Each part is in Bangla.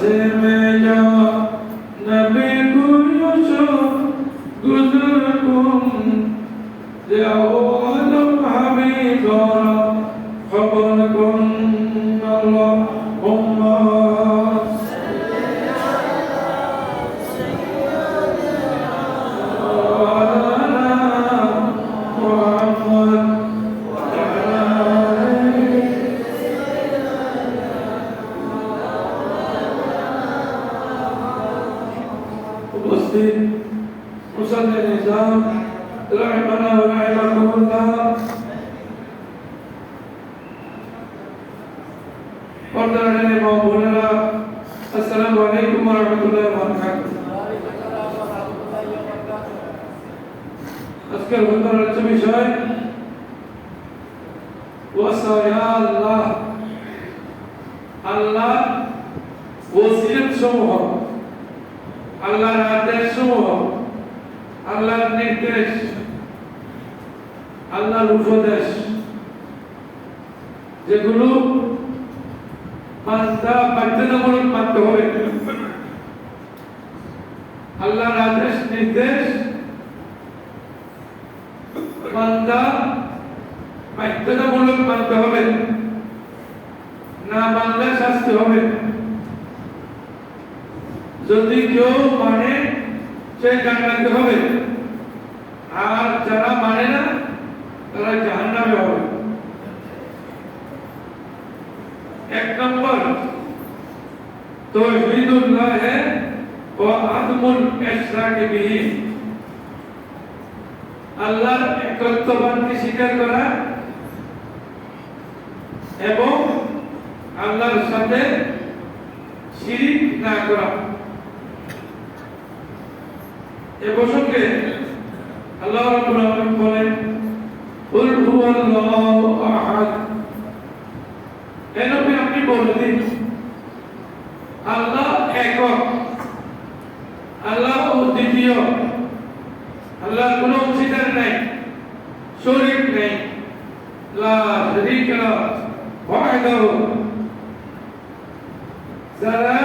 земля. আসসালামু আলাইকুম ওয়া রাহমাতুল্লাহি ওয়া বারাকাতুহু। আজকের হুতুবার হচ্ছে বিষয় আল্লাহ আল্লাহ ওসিয়ত সমূহ আল্লাহর আদেশ সমূহ আল্লাহর নির্দেশ, আল্লাহর উপদেশ, যেগুলো মানতা বাধ্যতামূলক মানতে হবে। আল্লাহর আদেশ, নির্দেশ, বান্দা বাধ্যতামূলক মানতে হবে। না মানলে শাস্তি হবে। যদি কেউ মানে সে জান্নাতে হবে। আর যারা মানে না, তারা জাহান্নামে হবে। এক নম্বর তৌহিদুল্লাহ ও আদমুল ইশরাক বিহি আল্লাহর একত্ববাদকে স্বীকার করা এবং আল্লাহর সাথে শিরিক না করা এ প্রসঙ্গে আল্লাহ রাব্বুল আলামিন বলেন কুল হুয়াল্লাহু আহাদ এ আপনি বলে দিন আল্লাহ একক। আল্লাহ দ্বিতীয়। আল্লাহর কোনো অংশীদার নাই শরীক নেই যারা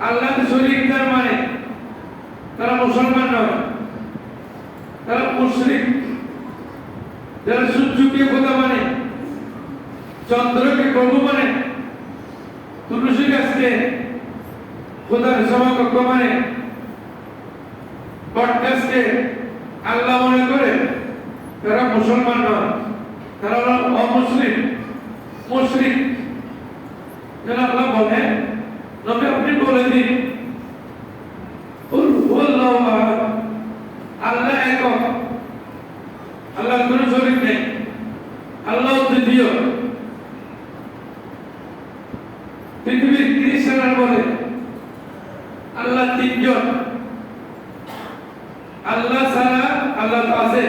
আল্লাহর শরীকদার মানে তারা মুসলমান নয়। তারা মুশরিক। যারা সূর্যকে খোদা মানে চন্দ্রকে প্রভু মানে তুলসী গাছকে খোদার সমকক্ষ মানে বটগাছকে আল্লাহ মনে করে তারা মুসলমান নয় তারা হলো অমুসলিম মুসলিম যেন আল্লাহ বলেন নবী আপনি বলে দিন কুল হুয়াল্লাহু আহাদ আল্লাহ একক আল্লাহ কোনো শরীক নেই আল্লাহ দ্বিতীয় পৃথিবীর খ্রিস্টানরা বলে আল্লাহ তিনজন আল্লাহ ছাড়া আল্লাহ তো আছে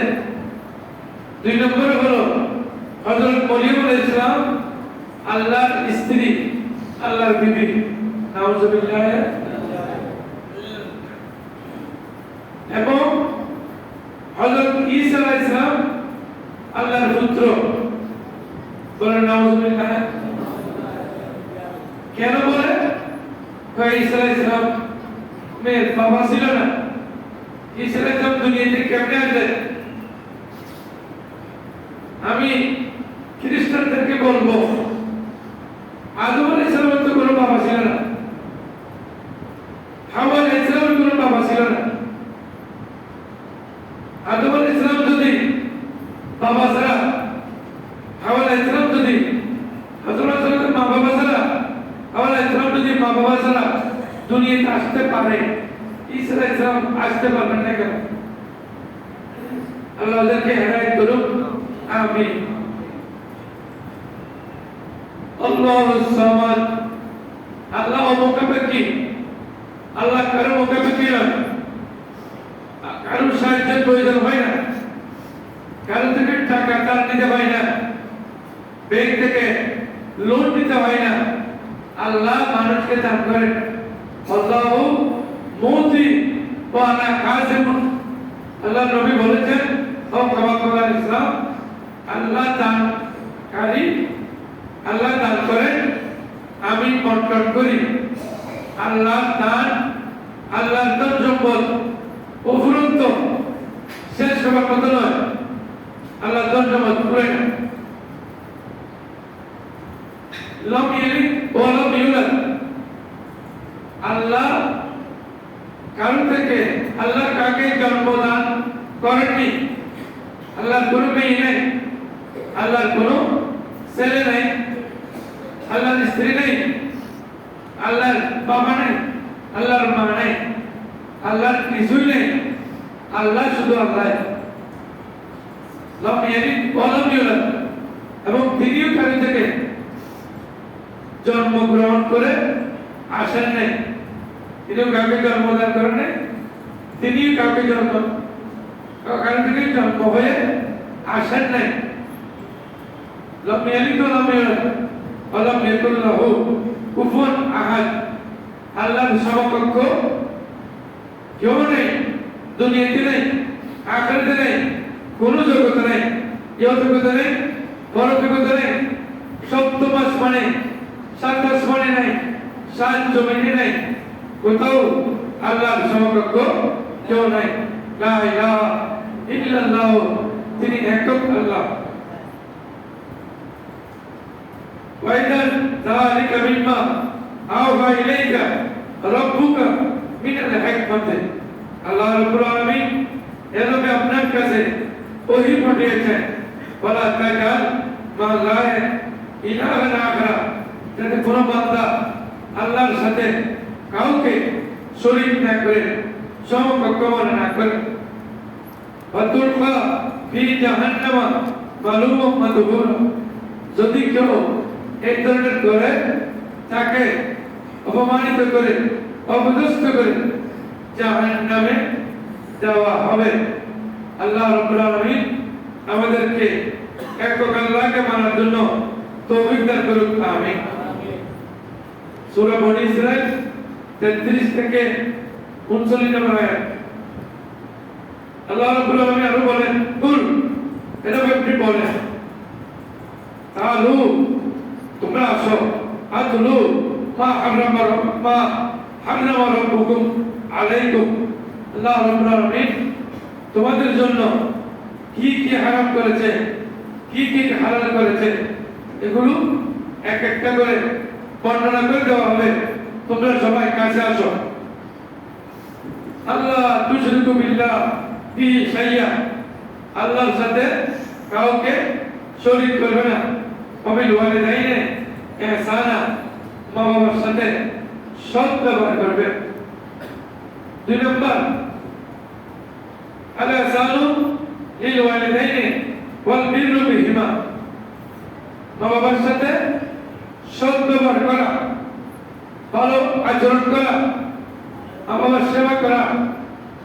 নম্বরে হলো হজরত মরিয়ম ইসলাম, আল্লাহর স্ত্রী, আল্লাহর বিবি। নাউজুবিল্লাহ এবং হযরত ঈসা আলাইহিস সালাম, আল্লাহর পুত্র। বলেন নাউজুবিল্লাহ কেন বলে? ঈসা আলাইহিস সালাম, মেয়ের বাবা ছিল না। ঈসা আলাইহিস সালাম দুনিয়াতে কেমনে আসলেন আমি খ্রিস্টানদেরকে বলব আদম আলাইহিস সালামের তো কোনো বাবা ছিল না। হাওয়া আলাইহিস সালামের কোনো বাবা ছিল না। আদম আলাইহিস সালাম যদি বাবা ছাড়া হাওয়া আলাইহিস সালাম যদি সালামের মা বাবা ছাড়া হাওয়া আলাইহিস সালাম যদি মা বাবা ছাড়া দুনিয়াতে আসতে পারে ঈসা আলাইহিস সালাম আসতে পারবেন না কেন? আল্লাহ ওদেরকে হেদায়েত করুন আমিন। আল্লাহুস সামাদ আল্লাহ অমুখাপেক্ষী আল্লাহ কারও মুখাপেক্ষী নয় কারও সাহায্যের প্রয়োজন হয় না। কারও থেকে টাকা তার নিতে হয় না। ব্যাংক থেকে লোন নিতে হয় না। আল্লাহ মানুষকে দান করেন। আল্লাহ মৌতি ও আনা কাজিমুন আল্লাহ নবী বলেছেন, ও খাবাকার ইসলাম আল্লাহ দানকারী আল্লাহ দান করেন, আমি বন্টন করি। আল্লাহ দান আল্লাহর ধন সম্পদ উপরন্ত শেষ হবার কথা নয়। আল্লাহ ধন সম্পদ পুরে না। লম ইয়ালিদ ওয়া লাম ইউলাদ। আল্লাহ কারণ থেকে, আল্লাহ কাকে জন্মদান করেননি। আল্লাহর কোনো মেয়ে আল্লাহর কোনো ছেলে নেই, আল্লাহর স্ত্রী নেই, আল্লাহর বাবা নেই, আল্লাহর মা নেই, আল্লাহর কিছুই নেই, আল্লাহ শুধু আল্লাহ। এবং তিনিও কারণ থেকে জন্মগ্রহণ করে আসেন নাই। তিনিও কাউকে জন্মদান করেন নাই। তিনিও কাউকে জন্ম কারণ থেকে জন্ম হয়ে আসেন নাই। ওয়া লাম ইউলাদ ওয়া লাম ইয়াকুল লাহু কুফুয়ান আহাদ আল্লাহর সমকক্ষ কেউ নেই দুনিয়াতে নেই আখেরাতে নেই কোনো জগতে নেই কেউ জগতে নেই বড় জগতে নেই সপ্তম আসমানে সাত আসমানে নেই সাত জমিনে নেই কোথাও আল্লাহর সমকক্ষ কেউ নাই লা ইলাহা ইল্লাল্লাহ তিনি একক আল্লাহ وإذا ذلك مما أوحى إليك ربك من الحكمة আল্লাহ রাব্বুল আলামিন এরবে আপনার কাছে ওহী পাঠিয়েছেন বলা তাকাল মা লা ইলাহা আখরা যাতে কোনো বান্দা আল্লাহর সাথে কাউকে শরীক না করে সমকক্ষ মনে না করে ফাতুলকা ফি জাহান্নামা মালুম মাদহুর যদি কেউ এই ধরনের করে, তাকে অপমানিত করে, অপদস্থ করে জাহান্নামে দেওয়া হবে। আল্লাহ রাব্বুল আলামিন আমাদেরকে একক আল্লাহকে মানার জন্য তৌফিক দান করুক, আমিন। সূরা বনি ইসরাইল 33 থেকে 39 নম্বর আয়াত। আল্লাহ রাব্বুল আলামিন আরও বলেন, কুল এটা আপনি বলেন। তালু তোমরা আসো আতলু মা হারামা মা হারামা রাব্বুকুম আলাইকুম আল্লাহ রাব্বুল আলামিন তোমাদের জন্য কি কি হারাম করেছে, কি কি হালাল করেছে, এগুলো এক একটা করে বর্ণনা করে দেওয়া হবে। তোমরা সবাই কাছে আসো। আল্লাহ তুশরিকু বিল্লাহ বি শাইয়া আল্লাহর সাথে কাউকে শরীক করবে না। অবিল ওয়ালিদাইনে ইহসানা মা বাবার সাথে সৎ ব্যবহার করবে। দুই নম্বর আল ইহসানু লিল ওয়ালিদাইনে মা বাবার সাথে সৎ ব্যবহার করা। ভালো আচরণ করা। মা সেবা করা।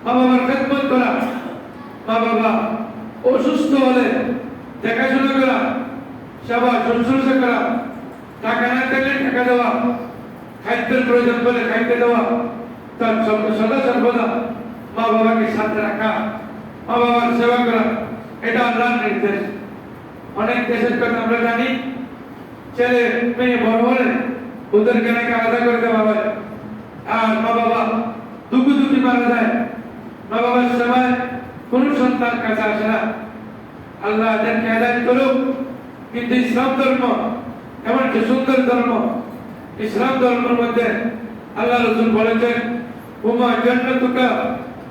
মা বাবার করা। মা বাবা, অসুস্থ হলে দেখাশোনা করা। সেবা শুশ্রূষা করা। টাকা না থাকলে টাকা দেওয়া। খাদ্যের প্রয়োজন বলে খাইতে দেওয়া। তার সদা সর্বদা মা বাবাকে সাথে রাখা। মা বাবার সেবা করা। এটা আল্লাহর নির্দেশ। অনেক দেশের কথা আমরা জানি। ছেলে, মেয়ে, বড় হলে ওদেরকে নাকি আলাদা করে দেওয়া হয়। আর মা বাবা দুঃখী দুঃখী মারা যায়। মা বাবার সেবায় কোন সন্তান কাছে আসে না। আল্লাহ এদেরকে হেদায়ত করুক। কিন্তু ইসলাম ধর্ম এমন একটি সুন্দর ধর্ম? ইসলাম ধর্মের মধ্যে আল্লাহ রসুল বলেছেন, উমা জান্নাতুকা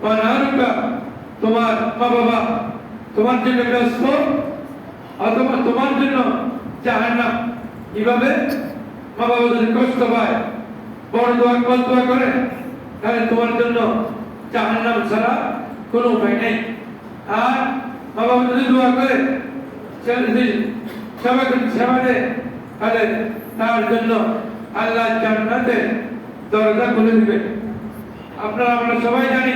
ওয়া নারুকা তোমার মা বাবা তোমার জন্য ব্যস্ত অথবা তোমার জন্য জাহান্নাম। কীভাবে মা বাবা যদি কষ্ট পায়, বড় দোয়া কল দোয়া করে, তাহলে তোমার জন্য চাহার নাম ছাড়া কোনো উপায় নেই। আর মা বাবা যদি দোয়া করে দেয় তাহলে তার জন্য আল্লাহ জান্নাতে দরজা খুলে দিবে। আপনারা আমরা সবাই জানি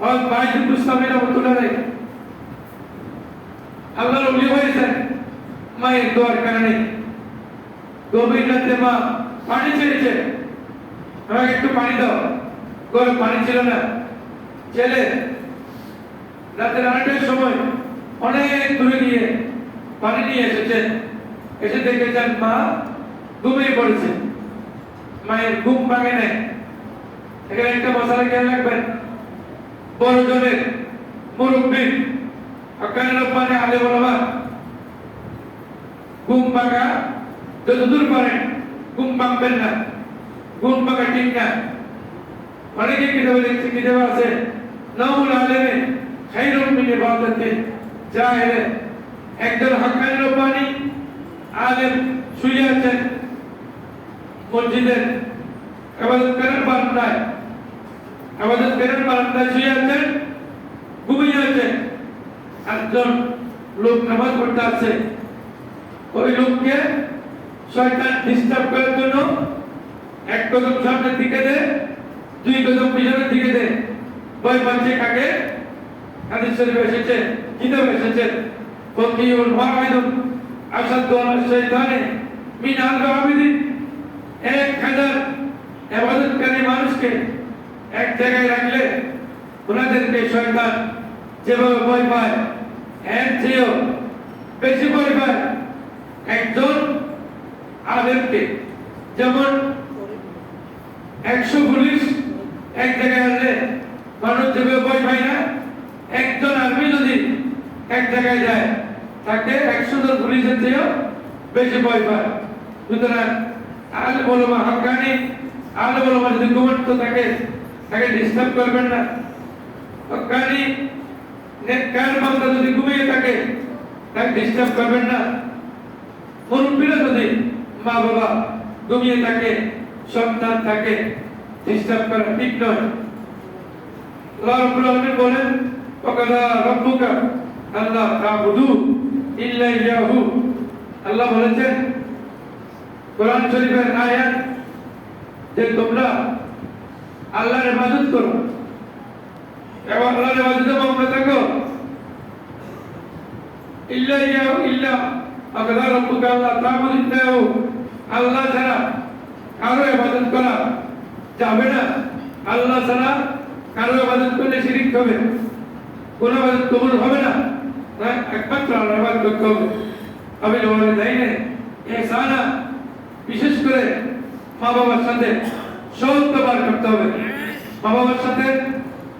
হজ বাইতুল মুস্তামির রহমতুল্লাহ আল্লাহর ওলি হয়েছেন, মায়ের দোয়ার কারণে। গভীর রাতে মা পানি চেয়েছে আমাকে একটু পানি দাও। ঘরে পানি ছিল না। ছেলে রাতের আড়াইটার সময় অনেক দূরে গিয়ে পানি নিয়ে এসেছেন এসে দেখেছেন মা, ঘুমিয়ে পড়েছে। মায়ের ঘুম ভাঙে নেয় এখানে একটা মশালা খেয়াল রাখবেন। বড় জনের মুরব্বী অকাল রব্বানে আলে বলবা ঘুম ভাঙা যতদূর পারেন, ঘুম ভাঙবেন না। ঘুম ভাঙা ঠিক না। অনেকে কিতাবে লিখছে কিতাবে আছে? নামুল আলেমে খাইরুল মিন ইবাদাতি জাহিরে একজন হকানি রব্বানি আলেম শুয়ে আছেন মসজিদের আবাদত করার বারান্দায় আবাদত করার বারান্দায় শুয়ে আছেন, ঘুমিয়ে আছেন। একজন লোক নামাজ পড়তে আসছে। ওই লোককে শয়তান ডিস্টার্ব করার জন্য এক কদম সামনের দিকে দে, দুই কদম পিছনের দিকে দে। ভয় পাচ্ছে কাকে? হাদিস শরীফ এসেছে, কিতাব এসেছে। ফকিউল ওয়াহিদুন আসাদু আলা শাইতানে মিন আল আবিদিন এক হাজার ইবাদতকারী মানুষকে এক জায়গায় রাখলে ওনাদেরকে শয়তান যেভাবে ভয় পায়, এর চেয়েও বেশি ভয় পায় একজন আলেমকে। যেমন একশো পুলিশ এক জায়গায় আসলে মানুষ যেভাবে ভয় পায় না, একজন আর্মি যদি এক জায়গায় যায় তাকে একশো জন পুলিশের চেয়েও বেশি ভয় পায়। সুতরাং আলে বলবা হাক্কানি আলে বলবা যদি ঘুমন্ত থাকে তাকে ডিস্টার্ব করবেন না। হাক্কানি নেককার বান্দা যদি ঘুমিয়ে থাকে, তাকে ডিস্টার্ব করবেন না। মুরব্বীরা যদি মা বাবা ঘুমিয়ে থাকে, সন্তান থাকে ডিস্টার্ব করা ঠিক নয়। আল্লাহ রাব্বুল আলামিন বলেন, ওয়াকাদা রাব্বুকা আল্লাহ তা'বুদু। ইল্লা ইয়াহু আল্লাহ বলেছেন, কোরআন শরীফের আয়াত যে তোমরা আল্লাহর ইবাদত করো এবং আল্লাহর ইবাদতে মগ্ন থাকো ইল্লা ইয়াহু ইল্লা ওয়াকাদা রাব্বুকা আল্লাহ তা'বুদু ইল্লা ইয়াহু আল্লাহ ছাড়া কারও ইবাদত করা যাবে না। আল্লাহ ছাড়া কারও ইবাদত করলে শিরিক হবে, কোন ইবাদত কবুল হবে না। একমাত্র আল্লাহর ইবাদত হবে আমি লোকের দেয় না এহসানা বিশেষ করে মা বাবার সাথে সৎ ব্যবহার করতে হবে মা বাবার সাথে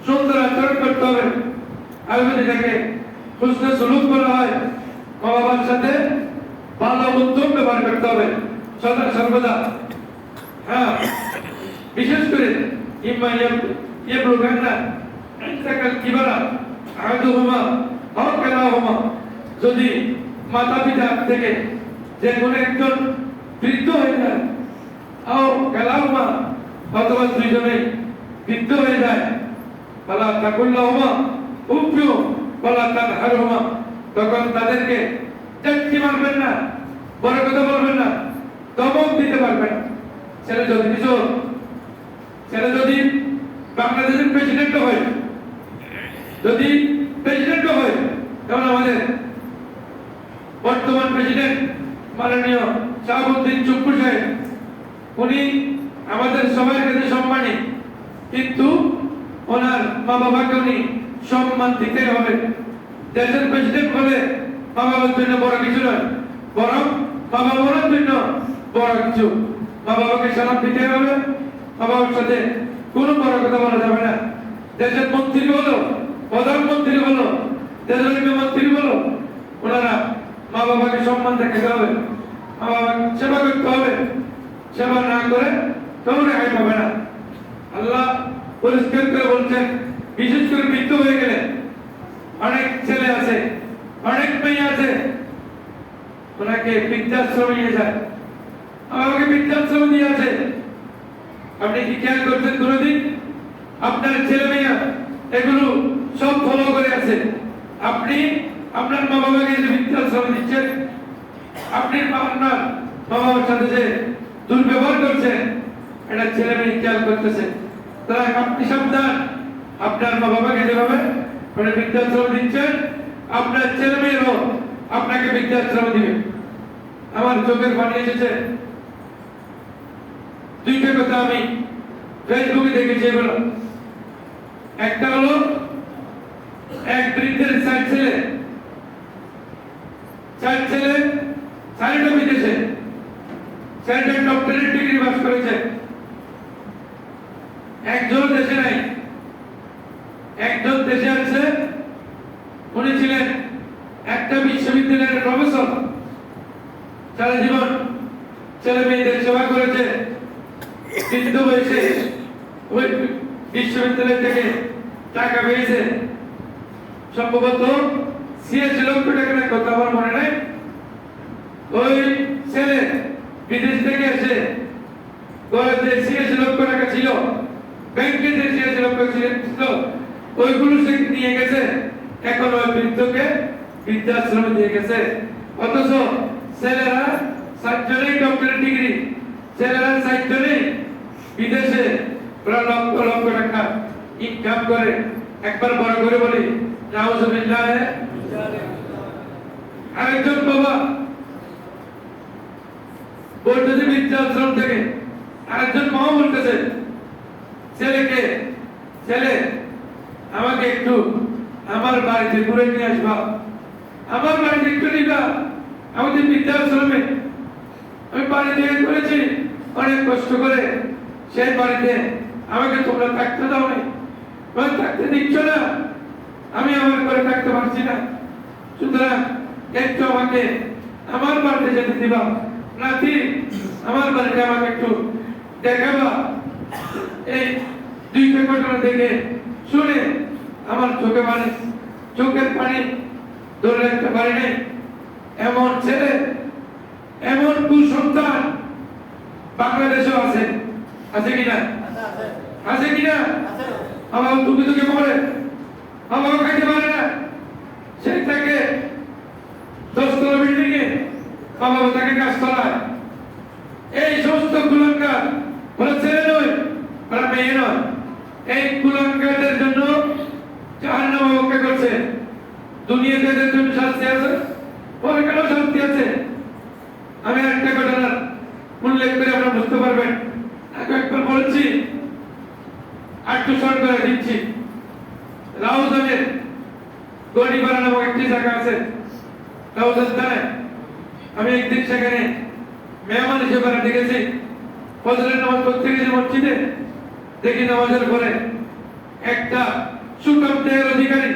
সুন্দর আচরণ করতে হবে যদি দেখে হুসনে সুলুক করা হয় মা বাবার সাথে ভালো উত্তম ব্যবহার করতে হবে সদা সর্বদা হ্যাঁ বিশেষ করে ইম্মা ইয়াবলুগান্না ইনতাকাল কিবারা আহাদুহুমা কালাহুমা যদি মাতা পিতা থেকে যে কোনো একজন বৃদ্ধ হয়ে যায়, আও কালাহুমা অথবা দুইজনে বৃদ্ধ হয়ে যায় পালা তাকুল্লাহুমা উফিউ পালা তানহারহুমা তখন তাদেরকে চাকরি মারবেন না, বড় কথা বলবেন না দমক দিতে পারবেন। না ছেলে যদি কিশোর, ছেলে যদি বাংলাদেশের প্রেসিডেন্ট হয়, যদি প্রেসিডেন্ট হয়। যেমন আমাদের বর্তমান প্রেসিডেন্ট মাননীয় শাহাবুদ্দিন চুপ্পু সাহেব, উনি আমাদের সবার কাছে সম্মানী। কিন্তু ওনার মা বাবাকে উনি সম্মান দিতে হবে। দেশের প্রেসিডেন্ট হলে মা বাবার জন্য বড় কিছু নয়, বরং মা বাবার জন্য বড় কিছু। মা বাবাকে সালাম দিতে হবে মা বাবার সাথে কোনো বড় কথা বলা যাবে না। দেশের মন্ত্রী বলো প্রধানমন্ত্রী বলো দেশের মন্ত্রী বলো ওনারা মা বাবাকে সম্মান দেখাতে হবে মা বাবার সেবা করতে হবে, সেবা না করে কেউ রেহাই পাবে না। আল্লাহ পরিষ্কার করে বলছেন, বিশেষ করে মৃত্যু হয়ে গেলে অনেক ছেলে আছে, অনেক মেয়ে আছে, ওনাকে বৃদ্ধাশ্রম নিয়ে যায়। আমাকে বৃদ্ধাশ্রম দিয়ে আছে আপনি কি খেয়াল করছেন কোনোদিন? আপনার ছেলে মেয়ে এগুলো সব ফলো করে আছে আপনি আপনার মা বাবাকে যে বৃদ্ধাশ্রম দিচ্ছেন, আপনি আপনার মা বাবার সাথে যে দুর্ব্যবহার করছেন এটা ছেলে মেয়ে খেয়াল করতেছে তারা আপনি সাবধান। আপনার মা বাবাকে যেভাবে মানে বৃদ্ধাশ্রম দিচ্ছেন, আপনার ছেলে মেয়েরও আপনাকে বৃদ্ধাশ্রম দিবে। আমার চোখের পানি এসেছে। দুইটা কথা আমি ফেসবুকে দেখেছি এগুলো একটা হলো এক বৃদ্ধের চার ছেলে। চার ছেলে চারিটা বিদেশে। চারটা ডক্টরেট ডিগ্রি পাস করেছে। একজন দেশে নাই। একজন দেশে আছে। উনি ছিলেন একটা বিশ্ববিদ্যালয়ের প্রফেসর সারা জীবন ছেলে মেয়েদের সেবা করেছে। বৃদ্ধ বয়সে ওই বিশ্ববিদ্যালয় থেকে টাকা পেয়েছে। সম্ভবত কথা আমার মনে নাই। ওই ছেলে বিদেশ থেকে এসে নিয়ে গেছে। এখন বৃদ্ধকে দিয়ে গেছে। অথচ ছেলেরা ডিগ্রি ছেলেরা বিদেশে লক্ষ লক্ষ টাকা ইনকাম করে। একবার বড় করে বলি আরেকজন বাবা। বলতেছে বৃদ্ধাশ্রম থেকে আরেকজন মাও বলতেছে ছেলেকে, ছেলে, আমাকে একটু আমার বাড়িতে ঘুরে নিয়ে আসবা। আমার বাড়িতে একটু নিবা। আমাদের বৃদ্ধাশ্রমে আমি বাড়ি থেকে করেছি, অনেক কষ্ট করে সেই বাড়িতে আমাকে তোমরা থাকতে দাও নাই। থাকতে দিচ্ছ না। আমি আমার ঘরে থাকতে পারছি না। সুতরাং একটু আমাকে আমার বাড়িতে যেতে দিবা। নাতি আমার বাড়িতে আমাকে একটু দেখাবা। এই দুইটা ঘটনা দেখে শুনে আমার চোখে মানে চোখের পানি ধরে রাখতে পারি নাই এমন ছেলে এমন কুসন্তান বাংলাদেশেও আছে। আছে কিনা? আছে কিনা? আমার দুঃখে দুঃখে পড়ে আমার খাইতে পারে না। সেই থেকে দশতলা বিল্ডিং এ বাবা তাকে কাজ করায়। এই সমস্ত কুলঙ্কার ওরা ছেলে নয়, ওরা মেয়ে নয়। এই কুলঙ্কারদের জন্য জাহান্নাম অপেক্ষা করছে। দুনিয়াতে এদের জন্য শাস্তি আছে পরকালেও শাস্তি আছে? আমি একটা ঘটনার উল্লেখ করে আপনারা বুঝতে পারবেন। একবার বলেছি আটটু শর্ট করে দিচ্ছি। গড়িপাড়া নামক একটি জায়গা আছে। থানায় আমি একদিন সেখানে মেহমান হিসেবে বেড়াতে গেছি। ফজরের নামাজ পড়তে গেছি মসজিদে। দেখি নামাজের পরে একটা সুকাম দেহের অধিকারী,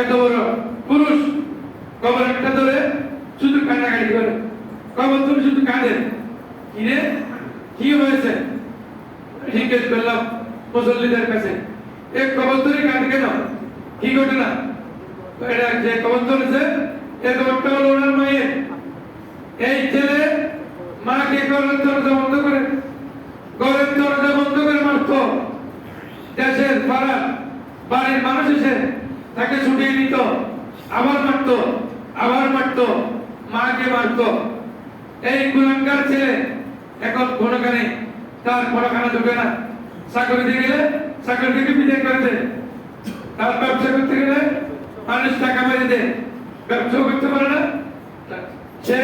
এত বড় পুরুষ কবর একটা ধরে শুধু কান্নাকাটি করে। কবর ধরে শুধু কাঁদে। কি রে? কি হয়েছে? জিজ্ঞেস করলাম মুসল্লিদের কাছে। এক কবর ধরে কাঁদে কেন? কি ঘটনা? এটা যে কবর ধরেছে এ কবরটা হলো এই ছেলে মাকে ঘরের দরজা বন্ধ করে, ঘরের দরজা বন্ধ করে মারত। দেশের পাড়া, বাড়ির মানুষ এসে তাকে ছুটিয়ে নিত আবার মারত আবার মারত, মাকে মারত। এই কুলাঙ্গার ছেলে এখন কোনখানে, তার পড়াখানা ঢুকে না। চাকরি দিয়ে গেলে চাকরি থেকে বিদায় করে দেয়। তার ব্যবসা করতে গেলে মানুষ টাকা মেরে দেয় ব্যবসাও করতে পারে না। সে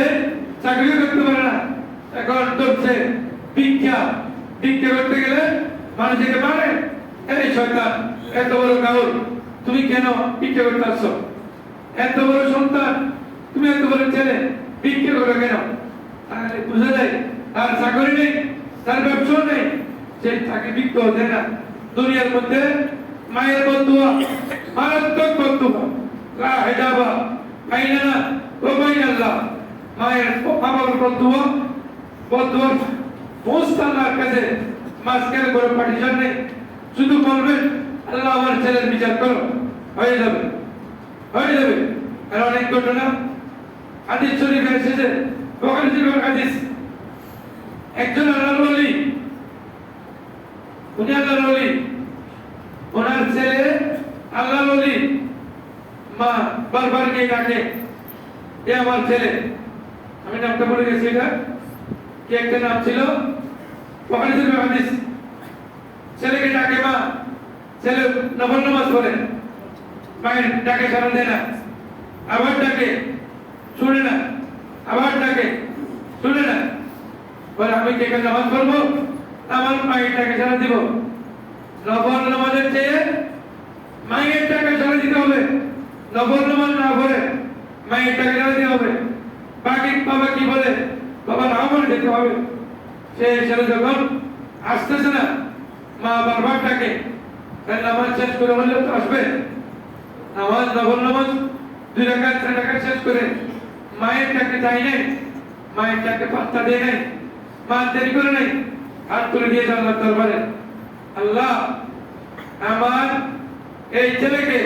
চাকরিও করতে পারে না। এখন ধরছে ভিক্ষা। ভিক্ষা করতে গেলে মানুষকে মারে এই শয়তান, এত বড় কাউর, তুমি কেন ভিক্ষা করতে আসছো? এত বড় সন্তান, তুমি এত বড় ছেলে, ভিক্ষা করো কেন? তাহলে বুঝা যায়, তার চাকরি নেই, তার ব্যবসাও নেই। সে তাকে ভিক্ষা হতে না। দুনিয়ার মধ্যে মায়ের বন্ধুয়া, মারাত্মক বন্ধুয়া। লা হেজাবা বাইনানা ও বাইনাল্লাহ মায়ের বাবার বন্ধুয়া বন্ধুয়া সমস্ত আল্লাহর কাছে মাঝখানে পার্টিশন নেই শুধু বলবেন আল্লাহ আমার ছেলের বিচার করো, হয়ে যাবে হয়ে যাবে। আর অনেক ঘটনা, হাদিস শরীফে এসেছে, বখারি শরীফের হাদিস। একজন আল্লাহর ওলি, উনি ওনার ছেলে আল্লাহর ওলি। মা বারবার গিয়ে ডাকে, এ আমার ছেলে। আমি নামটা বলে গেছি এটা। কি একটা নাম ছিল? ছেলেকে ডাকে মা। ছেলে নফল নামাজ পড়ে। মায়ের ডাকে সারা দেয় না। আবার ডাকে, শুনে না। আবার ডাকে, শুনে না। বলে, আমি কে নামাজ পড়ব? আমার মায়ের ডাকে সারা দিব। নফল নামাজের চেয়ে মায়ের টাকা সারা দিতে হবে। নফল নামাজ না পড়ে মায়ের টাকা সারা দিতে হবে। বাকি বাবা কি বলে? বাবা বলে দিতে হবে। সে ছেলে যখন আসতেছে না, মা বারবার ডাকে তাই নামাজ শেষ করে বললে তো আসবে। নামাজ নবল নামাজ, দুই রাকাত, তিন রাকাত শেষ করে মায়ের ডাকে যাই নাই মায়ের ডাকে পাত্তা দিয়ে নাই মা দেরি করে নাই, হাত তুলে দিয়েছে আল্লাহ দরবারে আল্লাহ, আমার এই ছেলেকে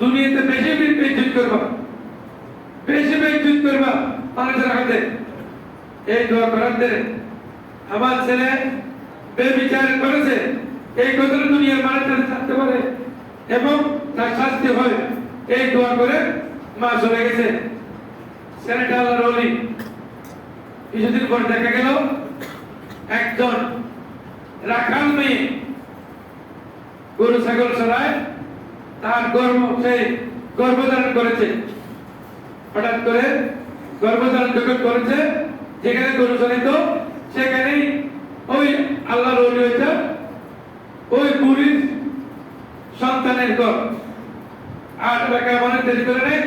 দুনিয়াতে বেশি বেশি করবা। বেশি বেশি করবা মানুষের হাতে এই দোয়া দেয় আমার ছেলে বেবিচার করেছে। এই কথাটা দুনিয়ার মানুষের থাকতে পারে এবং তার শাস্তি হয়। এই দোয়া করে মা চলে গেছে। ছেলেটা আল্লাহর অলি কিছুদিন পর দেখা গেল একজন রাখাল মেয়ে গরু ছাগল চড়ায় তার গর্ভ সেই গর্ভধারণ করেছে। হঠাৎ করে গর্ভধারণ যখন করেছে, যেখানে গরু চড়িত সেখানেই ওই আল্লাহর অলি হয়েছে ওই বুড়ির সন্তানের গর আট টাকা মনে দেরি করে নেই,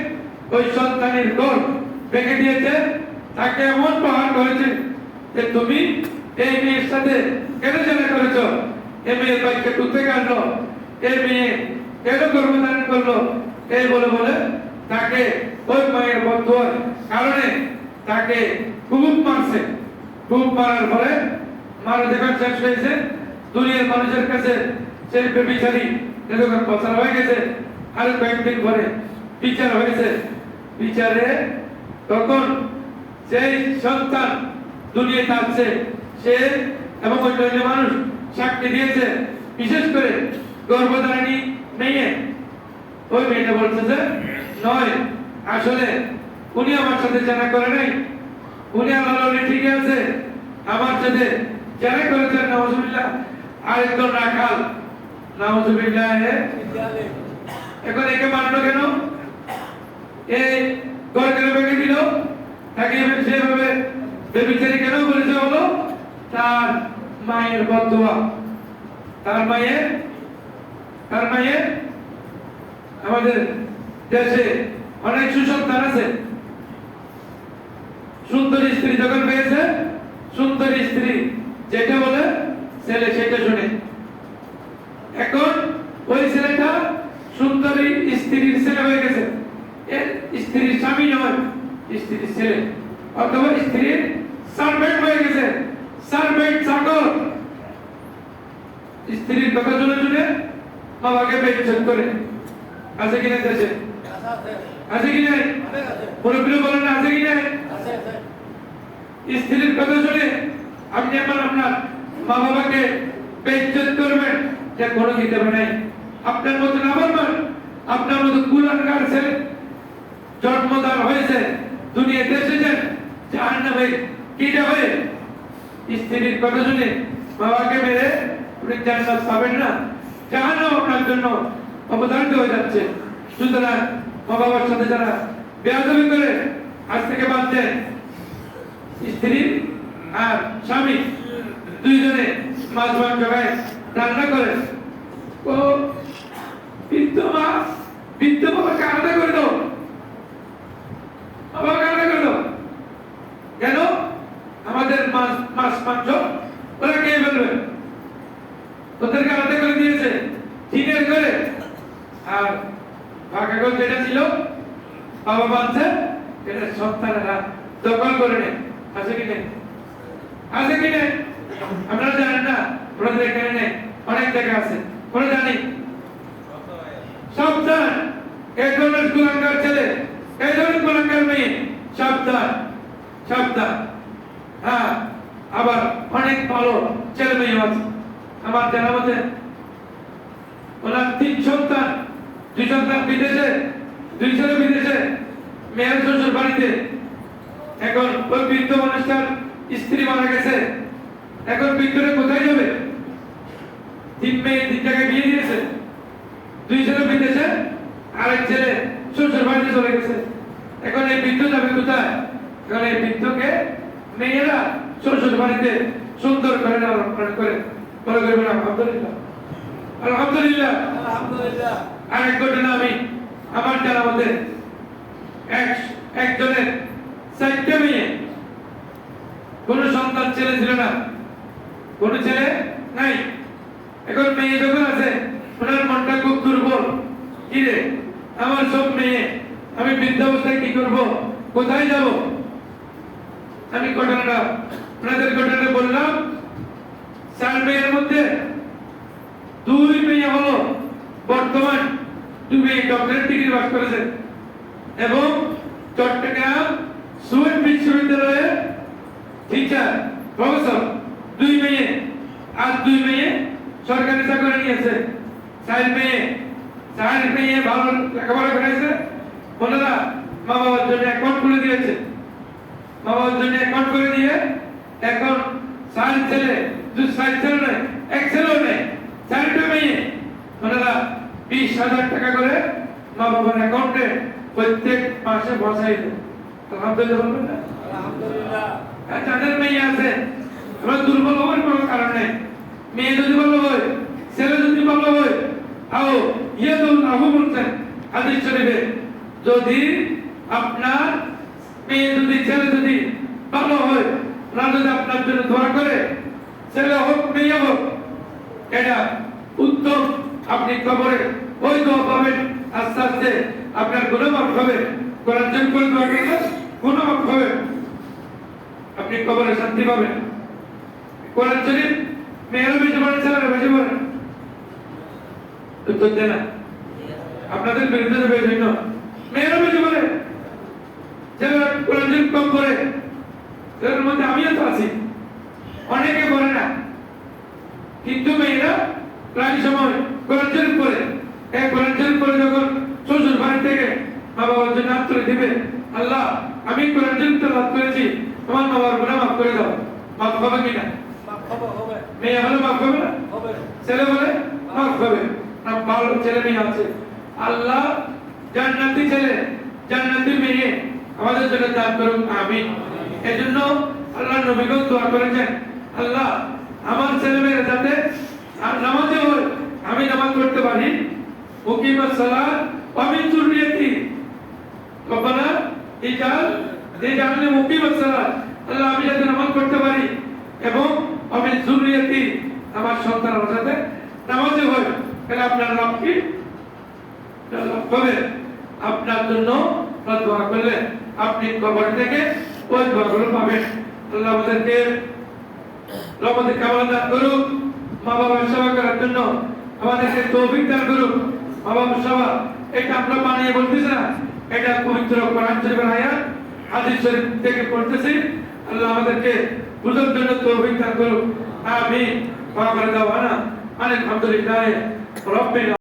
ওই সন্তানের গর ভেঙে দিয়েছে, তাকে এমন প্রহার করেছে যে তুমি এই মেয়ের সাথে কেন জেনা করেছ? এই মেয়ের বাইককে টুকতে কাটলো। এই মেয়ে কেন গর্ভধারণ করল? এই বলে বলে তাকে ওই মায়ের বন্ধুর কারণে তাকে খুব মারছে। খুব মারার ফলে মারা যখন শেষ হয়েছে দুনিয়ার মানুষের কাছে সেই বেবিচারী যখন প্রচার হয়ে গেছে। আর কয়েকদিন পরে বিচার হয়েছে। বিচারে তখন সেই সন্তান দুনিয়াতে আসছে। সে এবং অন্যান্য মানুষ সাক্ষী দিয়েছে বিশেষ করে গর্ভধারিণী মেয়ে। ওই মেয়েটা বলছে যে নয় আসলে উনি আমার সাথে জানা করে নাই উনি আমার উনি ঠিকই আছে। আমার সাথে জানা করেছেন নওয়াজুবিল্লাহ আরেকজন রাখাল নওয়াজুবিল্লাহ এখন একে মারলো কেন? এই ঘর কেন ভেঙে দিল তাকে সেভাবে বেবিচারি কেন বলেছে হলো তার মায়ের বদুয়া। তার মায়ের? তার মায়ের? আমাদের দেশে অনেক সুসন্তান আছে। সুন্দর স্ত্রী যখন পেয়েছে, সুন্দর স্ত্রী যেটা বলে ছেলে সেটা শুনে। এখন ওই ছেলেটা সুন্দরী স্ত্রীর ছেলে হয়ে গেছে। স্ত্রীর স্বামী নয়, স্ত্রীর ছেলে। অথবা স্ত্রীর সার্ভেন্ট হয়ে গেছে। স্ত্রীর কথা শুনে শুনে বাবাকে পেনশন করে। আছে কিনা দেশে আছে কি নাই? মুরব্বী বলেন, আছে কি নাই? স্ত্রীর কথা শুনে আপনি এখন আপনার মা বাবাকে বেজ্জত করবেন। যে কোনো দিতে নাই। আপনার মতো না বলবেন আপনার মতো কুলাঙ্গার ছেলে জন্মদান হয়েছে। দুনিয়াতে এসেছেন। নামে কিটা হয়ে? স্ত্রীর কথা শুনে বাবাকে মেরে পাবেন না। জাহান্নাম আপনার জন্য অবধারিত হয়ে যাচ্ছে। সুতরাং মা বাবার সাথে যারা বেয়াদবি করে, আজ থেকে স্ত্রী আর স্বামী দুইজনে মাছ রান্না করে ও, বৃদ্ধ মা, বৃদ্ধ বাবাকে আলাদা করে দাও। বাবাকে আলাদা করে দাও কেন আমাদের মাছ মাছ মাংস ওরা খেয়ে ফেলবে ওদেরকে আলাদা করে দিয়েছে টিনের করে। আর ফাঁকা যেটা ছিল, বাবা বাঁধছে এটা সন্তানেরা দখল করে নেয় আছে কি নেই? আছে কি নেই? আপনারা জানেন না? ওনাদের এখানে নেই। অনেক জায়গা আছে। ওরা জানি। সাবধান। এই ধরনের কুলাঙ্গার ছেলে, এই ধরনের কুলাঙ্গার মেয়ে, সাবধান। সাবধান। হ্যাঁ আবার অনেক ভালো ছেলে মেয়ে আছে। আমার জানা মতে ওনার তিন সন্তান, দুই সন্তান বিদেশে, দুই ছেলে বিদেশে, মেয়ের শ্বশুর বাড়িতে। এখন ওই বৃদ্ধ মানুষটার স্ত্রী মারা গেছে। এখন বৃদ্ধরে কোথায় যাবে? তিন মেয়ে তিন জায়গায় বিয়ে দিয়েছে। দুই ছেলে বিদেশে, আরেক ছেলে শ্বশুর বাড়িতে চলে গেছে। এখন এই বৃদ্ধ যাবে কোথায়? এখন এই বৃদ্ধকে মেয়েরা শ্বশুর বাড়িতে সুন্দর করে পালন করে। বলে করবেন, আলহামদুলিল্লাহ। আলহামদুলিল্লাহ। আলহামদুলিল্লাহ। আরেক ঘটনা আমি আমার জানা এক একজনের চারটে মেয়ে। কোন সন্তান ছেলে ছিল না। কোন ছেলে নাই। এখন মেয়ে যখন আছে ওনার মনটা খুব দুর্বল। কি রে? আমার সব মেয়ে আমি বৃদ্ধাবস্থায় কি করব? কোথায় যাব? আমি ঘটনাটা আপনাদের ঘটনাটা বললাম। চার মেয়ের মধ্যে দুই মেয়ে হলো। বর্তমান মেয়ে ডক্টরেট ডিগ্রি পাস করেছে। এবং চট্টগ্রাম সুয়েট বিশ্ববিদ্যালয়ে টিচার প্রফেসর দুই মেয়ে আর দুই মেয়ে সরকারি চাকরি নিয়েছে। চার মেয়ে চার মেয়ে ভালো লেখাপড়া করেছে। ওনারা মা বাবার জন্য অ্যাকাউন্ট খুলে দিয়েছে। মা বাবার জন্য অ্যাকাউন্ট করে দিয়ে এখন চার ছেলে দু চার ছেলে নয় এক ছেলেও নেই চারটা মেয়ে ওনারা বিশ হাজার টাকা করে মা বাবার অ্যাকাউন্টে প্রত্যেক মাসে বসাই দেয় আলহামদুলিল্লাহ বলবেন না? আর যাদের মেয়ে আছে এবার দুর্বল হওয়ার কোনো কারণ নেই। মেয়ে যদি ভালো হয় ছেলে যদি ভালো হয় আও ইয়ে তো আবু বলছেন হাদিস শরীফে। যদি আপনার মেয়ে যদি ছেলে যদি ভালো হয় না যদি আপনার জন্য দোয়া করে ছেলে হোক মেয়ে হোক এটা উত্তম। আপনি কবরে ওই দোয়া পাবেন। আস্তে আস্তে আপনার গুণমাপ হবে। কোরআন করে দোয়া করলে গুণমাপ হবে। আপনি কবরে শান্তি পাবেন। কোরআন শরীফ মেয়েরও বেশি পড়ে, ছেলেরা বেশি পড়ে। উত্তর দেয় না। আপনাদের বিরুদ্ধে দেবে জন্য মেয়েরও বেশি পড়ে। ছেলেরা কোরআন শরীফ কম পড়ে। এর মধ্যে আমিও তো আছি। অনেকে পড়ে না। কিন্তু মেয়েরা প্রায় সময় কোরআন করে। এই কোরআন শরীফ যখন শ্বশুর বাড়ি থেকে মা বাবার জন্য হাত তুলে দিবে আল্লাহ আমি কোরআন শরীফ তেলাওয়াত করেছি তোমার মা বাবার গুনাহ মাফ করে দাও। মাফ হবে কিনা মেয়ে হলে মাফ হবে না? ছেলে বলে মাফ হবে। না ভালো ছেলে মেয়ে আছে। আল্লাহ জান্নাতি ছেলে জান্নাতি মেয়ে আমাদের জন্য দান করুন আমিন। এজন্য আল্লাহ নবীগণ দোয়া করেছেন। আল্লাহ আমার ছেলে মেয়েরা যাতে নামাজে হয়, আমি নামাজ পড়তে পারি। মুকিমাত সালাত অমিন জুরিয়াতি রব্বানা, ইজাল ইজালনি মুকিমাত সালাত। আল্লাহ আমি যাতে নামাজ পড়তে পারি এবং অমিন জুরিয়াতি আমার সন্তান সাথে নামাজে হয়। তাহলে আপনার রব কি? হবে আপনার জন্য দোয়া করলে আপনি কবর থেকে ওই দোয়াগুলো পাবেন। আল্লাহ আমাদেরকে রহমতের কামনা দান করুক মা বাবার সেবা করার জন্য আমাদেরকে তৌফিক দান করুক। মা বাবার সেবা, এটা আমরা বানিয়ে বলতেছি না, এটা পবিত্র কোরআন শরীফের আয়াত, হাদিস শরীফ থেকে পড়তেছি। আল্লাহ আমাদেরকে বুঝার জন্য তৌফিক দান করুক। আমিন। দাওয়ানা বারাকাতুহু আলহামদুলিল্লাহ রাব্বিল